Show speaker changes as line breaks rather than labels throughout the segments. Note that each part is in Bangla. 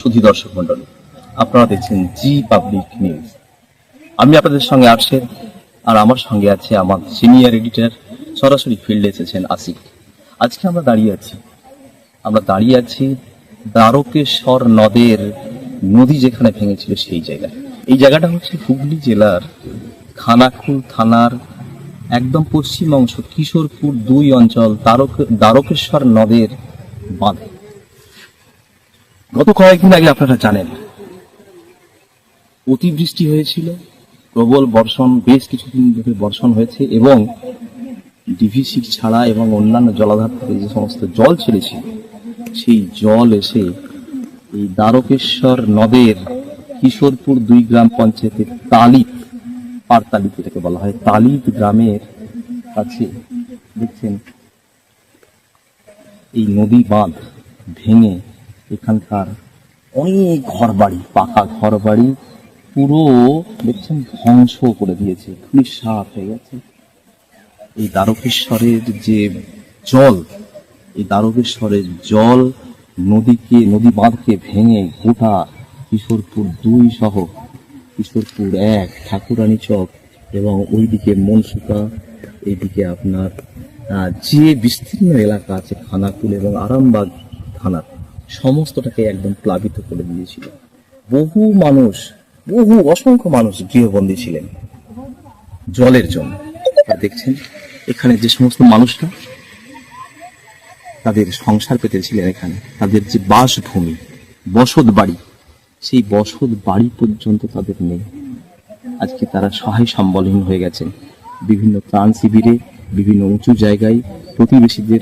সুধী দর্শক মন্ডলী আপনারা দেখছেন জি পাবলিক নিউজ আমি আপনাদের সঙ্গে আর্শের আর আমার সঙ্গে আছে আমার সিনিয়র এডিটর সরাসরি ফিল্ডে এসেছেন আসিক আজকে আমরা দাঁড়িয়ে আছি, আমরা দাঁড়িয়ে আছি দ্বারকেশ্বর নদের নদী যেখানে ভেঙেছিল সেই জায়গায়। এই জায়গাটা হচ্ছে হুগলি জেলার খানাকুল থানার একদম পশ্চিম অংশ, কিশোরপুর দুই অঞ্চল, দ্বারক, দ্বারকেশ্বর নদের বাঁধে। গত কয়েকদিন আগে আপনারা জানেন, অতিবৃষ্টি হয়েছিল, প্রবল বর্ষণ, বেশ কিছুদিন ধরে বর্ষণ হয়েছে এবং ডিভিসি ছাড়া এবং অন্যান্য জলাধার থেকে যে সমস্ত জল ছেড়েছিল সেই জল এসে এই দ্বারকেশ্বর নদের কিশোরপুর দুই গ্রাম পঞ্চায়েতের তালিত পারতালিত এটাকে বলা হয় তালিত গ্রামের কাছে দেখছেন, এই নদী বাঁধ ভেঙে এখানকার অনেক ঘর বাড়ি পাকা ঘর বাড়ি পুরো দেখছেন ধ্বংস করে দিয়েছে, খুবই সাপ হয়ে গেছে। এই দ্বারকেশ্বরের যে জল, এই দ্বারকেশ্বরের জল নদীকে, নদী বাঁধকে ভেঙে গোটা কিশোরপুর দুই সহ কিশোরপুর এক, ঠাকুরানী চক এবং ওইদিকে মনসুকা এইদিকে আপনার যে বিস্তীর্ণ এলাকা আছে খানাকুল এবং আরামবাগ থানার। সমস্তটাকে একদম প্লাবিত করে দিয়েছিল। বহু মানুষ, বহু অসংখ্য মানুষ গৃহবন্দী ছিলেন। জলের জন্য। দেখছেন, এখানে যে সমস্ত মানুষরা, তাদের সংসার পেতেছিলেন এখানে। তাদের যে বাসভূমি, বসত বাড়ি, সেই বসত বাড়ি পর্যন্ত তাদের নেই। আজকে তারা সহায় সম্বলহীন হয়ে গেছেন। বিভিন্ন ত্রাণ শিবিরে, বিভিন্ন উঁচু জায়গায় প্রতিবেশীদের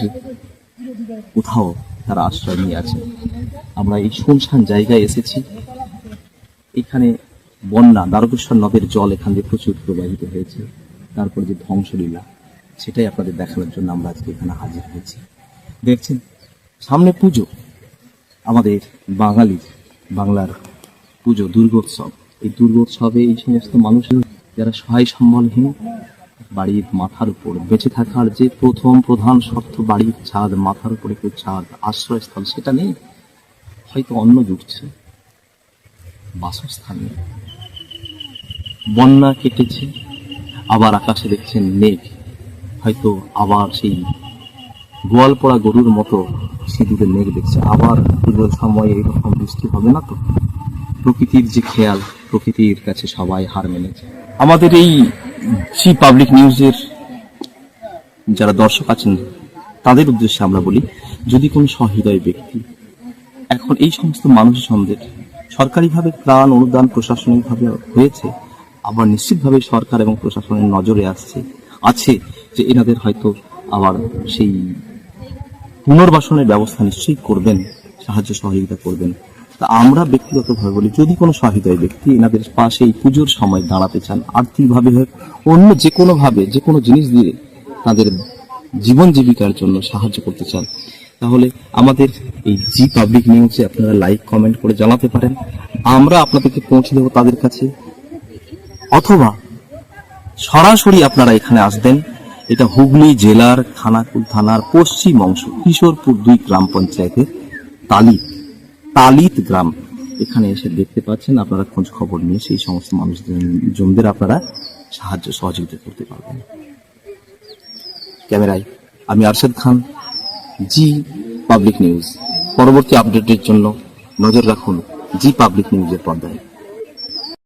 কোথাও তারা আশ্রয় নিয়ে আছে। আমরা এই শুনশান জায়গায় এসেছি। এখানে বন্যা, দ্বারকেশ্বর নদের জল এখান দিয়ে প্রচুর প্রবাহিত হয়েছে। তারপর যে ধ্বংসলীলা, সেটাই আপনাদের দেখানোর জন্য আমরা আজকে এখানে হাজির হয়েছি। দেখছেন, সামনে পুজো। আমাদের বাঙালির, বাংলার পুজো, দুর্গোৎসব। এই দুর্গোৎসবে এই সমস্ত মানুষের যারা সহায় সম্বলহীন বাড়ির মাথার উপর বেঁচে থাকার যে প্রথম প্রধান শর্ত বাড়ির ছাদ, মাথার উপরে কেউ ছাদ, আশ্রয়স্থল, সেটা নেই হয়তো অন্ন জুটছে। বাসস্থান নেই বন্যা কেটেছে, আবার আকাশে দেখছেন মেঘ। হয়তো আবার সেই গোয়াল পড়া গরুর মতো সিঁদুরে মেঘ দেখছে। আবার পুজোর সময় এইরকম বৃষ্টি হবে না তো? প্রকৃতির যে খেয়াল, প্রকৃতির কাছে সবাই হার মেনেছে। আমাদের এই জি পাবলিক নিউজের যারা দর্শক আছেন, তাদের উদ্দেশ্যে আমরা বলি, যদি কোনো সহৃদয় ব্যক্তি এখন এই সমস্ত মানুষজনদের সরকারিভাবে প্রাণ অনুদান প্রশাসনিকভাবে হয়েছে আবার নিশ্চিতভাবে সরকার এবং প্রশাসনের নজরে আসছে, আছে যে এনাদের হয়তো আবার সেই পুনর্বাসনের ব্যবস্থা নিশ্চয়ই করবেন, সাহায্য সহযোগিতা করবেন। তা আমরা ব্যক্তিগতভাবে বলি, যদি কোনো সহৃদয় ব্যক্তি এনাদের পাশে এই পুজোর সময় দাঁড়াতে চান, আর্থিকভাবে হোক, অন্য যে কোনোভাবে যে কোনো জিনিস দিয়ে তাদের জীবন জীবিকার জন্য সাহায্য করতে চান, তাহলে আমাদের এই জি পাবলিক নিউজে আপনারা লাইক, কমেন্ট করে জানাতে পারেন। আমরা আপনাদেরকে পৌঁছে দেবো তাদের কাছে। অথবা সরাসরি আপনারা এখানে আসবেন, এটা হুগলি জেলার খানাকুল থানার পশ্চিম অংশ, কিশোরপুর দুই গ্রাম পঞ্চায়েতের তালিত। তালিত গ্রাম। এখানে এসে দেখতে পাচ্ছেন, আপনারা খোঁজ খবর নিয়ে সেই সমস্ত মানুষদের জনদের আপনারা সাহায্য, সহযোগিতা করতে পারবেন। ক্যামেরায় আমি Arshed Khan, G public news. পরবর্তী আপডেটের জন্য নজর রাখুন জি পাবলিক নিউজের পর্দায়।